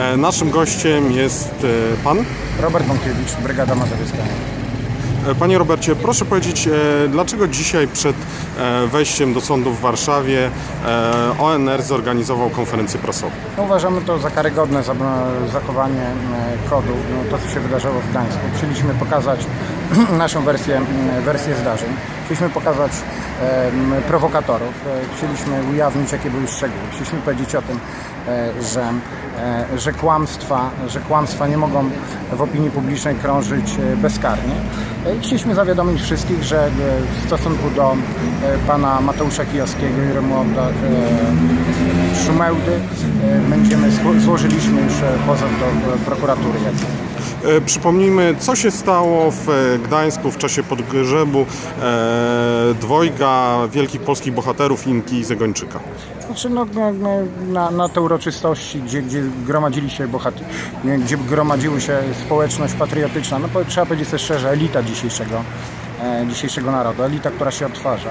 E, Naszym gościem jest e, pan. Robert Bąkiewicz, Brygada Mazowiecka. E, Panie Robercie, proszę powiedzieć, dlaczego dzisiaj przed wejściem do sądu w Warszawie ONR zorganizował konferencję prasową? No, uważamy to za karygodne za- zachowanie kodu, no, to co się wydarzyło w Gdańsku. Chcieliśmy pokazać naszą wersję, m, wersję zdarzeń. Chcieliśmy pokazać prowokatorów. E, Chcieliśmy ujawnić, jakie były szczegóły. Chcieliśmy powiedzieć o tym, e, że, e, że, kłamstwa, że kłamstwa nie mogą w opinii publicznej krążyć bezkarnie. Chcieliśmy zawiadomić wszystkich, że w stosunku do pana Mateusza Kijowskiego i Romualda Szumełdy będziemy, zło- złożyliśmy już pozew do prokuratury. E, Przypomnijmy, co się stało w e, Gdańsku w czasie podgrzebu e, dwojga wielkich polskich bohaterów Inki i Zegończyka. Znaczy no, no, no, na, na te uroczystości, gdzie, gdzie gromadzili się bohater, gdzie gromadziły się społeczność patriotyczna, no trzeba powiedzieć też szczerze, elita dzisiejszego, dzisiejszego narodu, elita, która się odtwarza.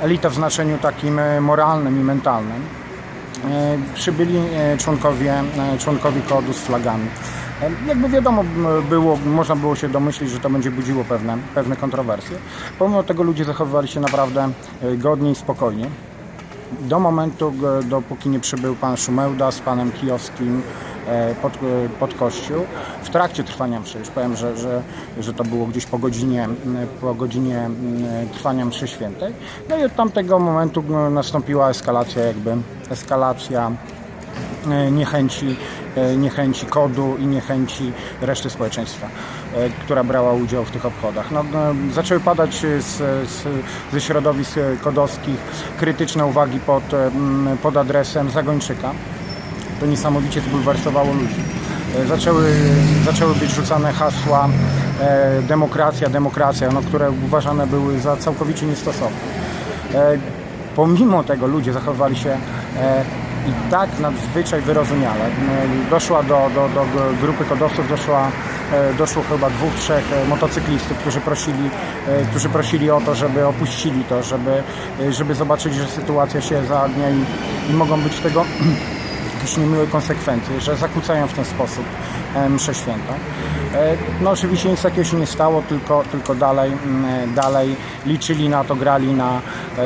Elita w znaczeniu takim moralnym i mentalnym. E, przybyli e, członkowie, e, członkowie kodu z flagami. Jakby wiadomo było, można było się domyślić, że to będzie budziło pewne, pewne kontrowersje. Pomimo tego ludzie zachowywali się naprawdę godnie i spokojnie. Do momentu, dopóki nie przybył pan Szumełda z panem Kijowskim e, pod, e, pod kościół. W trakcie trwania mszy, już powiem, że, że, że to było gdzieś po godzinie, m, po godzinie m, trwania mszy świętej. No i od tamtego momentu nastąpiła eskalacja jakby, eskalacja niechęci, e, niechęci kodu i niechęci reszty społeczeństwa, e, która brała udział w tych obchodach. No, no, zaczęły padać z, z, ze środowisk e, kodowskich krytyczne uwagi pod, e, pod adresem Zagończyka. To niesamowicie zbulwersowało ludzi. E, Zaczęły, zaczęły być rzucane hasła e, demokracja, demokracja, no, które uważane były za całkowicie niestosowne. E, pomimo tego ludzie zachowywali się e, i tak nadzwyczaj wyrozumiale. E, Doszła do, do, do grupy kodowców, doszła, e, doszło chyba dwóch, trzech e, motocyklistów, którzy prosili, e, którzy prosili o to, żeby opuścili to, żeby, żeby zobaczyć, że sytuacja się zaognia i, i mogą być tego jakieś niemiłe konsekwencje, że zakłócają w ten sposób mszę świętą. No oczywiście nic takiego się nie stało, tylko, tylko dalej, mm, dalej liczyli na to, grali na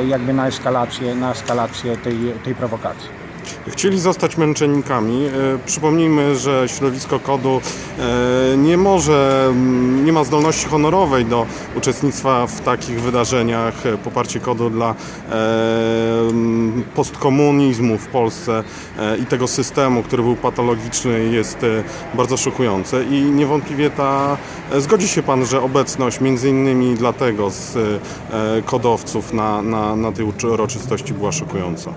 jakby na eskalację, na eskalację tej, tej prowokacji. Chcieli zostać męczennikami. E, Przypomnijmy, że środowisko kodu e, nie może, nie ma zdolności honorowej do uczestnictwa w takich wydarzeniach. E, Poparcie kodu dla postkomunizmu w Polsce i tego systemu, który był patologiczny, jest bardzo szokujące. I niewątpliwie ta, zgodzi się Pan, że obecność między innymi dlatego z kodowców na, na, na tej uroczystości była szokująca.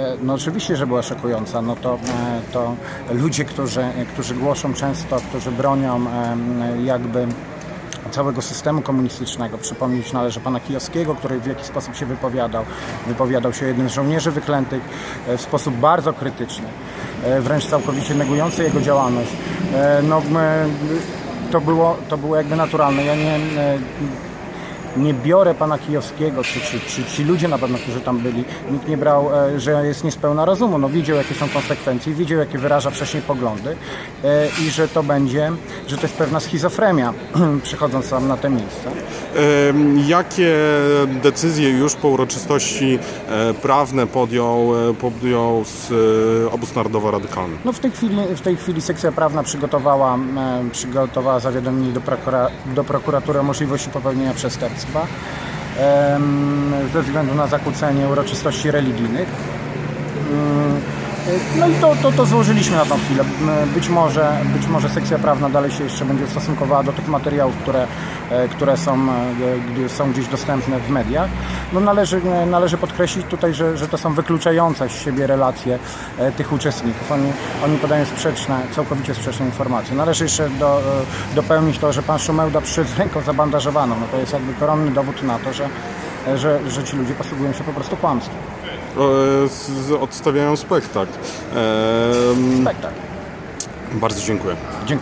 E, No oczywiście, że była szokująca. No to, e, to ludzie, którzy, którzy głoszą często, którzy bronią jakby całego systemu komunistycznego. Przypomnieć należy pana Kijowskiego, który w jakiś sposób się wypowiadał. Wypowiadał się jednym z żołnierzy wyklętych e, w sposób bardzo krytyczny, wręcz całkowicie negujący jego działalność. No, to, było, to było jakby naturalne. Ja nie, nie biorę pana Kijowskiego, czy, czy, czy ci ludzie na pewno, którzy tam byli, nikt nie brał, e, że jest niespełna rozumu. No, widział, jakie są konsekwencje, widział, jakie wyraża wcześniej poglądy e, i że to będzie, że to jest pewna schizofrenia, przychodząc tam na te miejsca. Jakie decyzje już po uroczystości e, prawne podjął, e, podjął z, e, obóz narodowo-radykalny? No w tej chwili, w tej chwili sekcja prawna przygotowała, przygotowała zawiadomienie do, prokura, do prokuratury o możliwości popełnienia przestępstwa ze względu na zakłócenie uroczystości religijnych. No i to, to, to złożyliśmy na tą chwilę. Być może, być może sekcja prawna dalej się jeszcze będzie stosunkowała do tych materiałów, które, e, które są, e, są gdzieś dostępne w mediach. No należy, e, należy podkreślić tutaj, że, że to są wykluczające z siebie relacje tych uczestników. Oni, oni podają sprzeczne, całkowicie sprzeczne informacje. Należy jeszcze do, dopełnić to, że pan Szumełda przyszedł ręką zabandażowaną. No to jest jakby koronny dowód na to, że, że, że ci ludzie posługują się po prostu kłamstwem. Odstawiają spektakl. Spektakl. Bardzo dziękuję. Dziękuję.